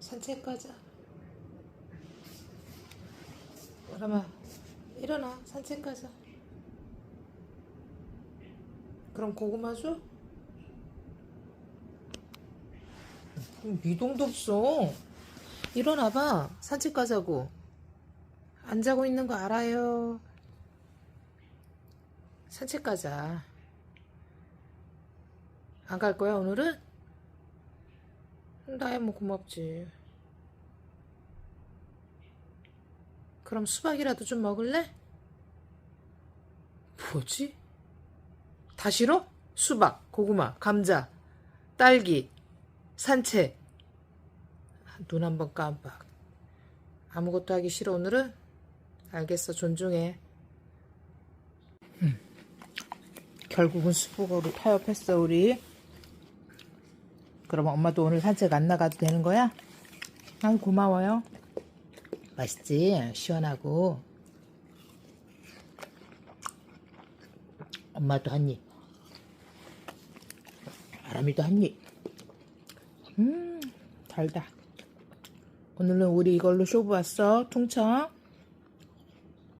산책 가자. 그러면 일어나 산책 가자. 그럼 고구마 줘? 음, 미동도 없어. 일어나봐. 산책 가자고. 안 자고 있는 거 알아요. 산책 가자. 안 갈 거야, 오늘은? 나야 뭐 고맙지. 그럼 수박이라도 좀 먹을래? 뭐지? 다 싫어? 수박, 고구마, 감자, 딸기, 산책. 눈한 번 깜빡. 아무것도 하기 싫어 오늘은? 알겠어 존중해. 음. 결국은 수박으로 타협했어 우리. 그럼 엄마도 오늘 산책 안 나가도 되는 거야? 아 고마워요. 맛있지? 시원하고. 엄마도 한 입. 아람이도 한 입. 음, 달다. 오늘은 우리 이걸로 쇼부 왔어. 퉁쳐.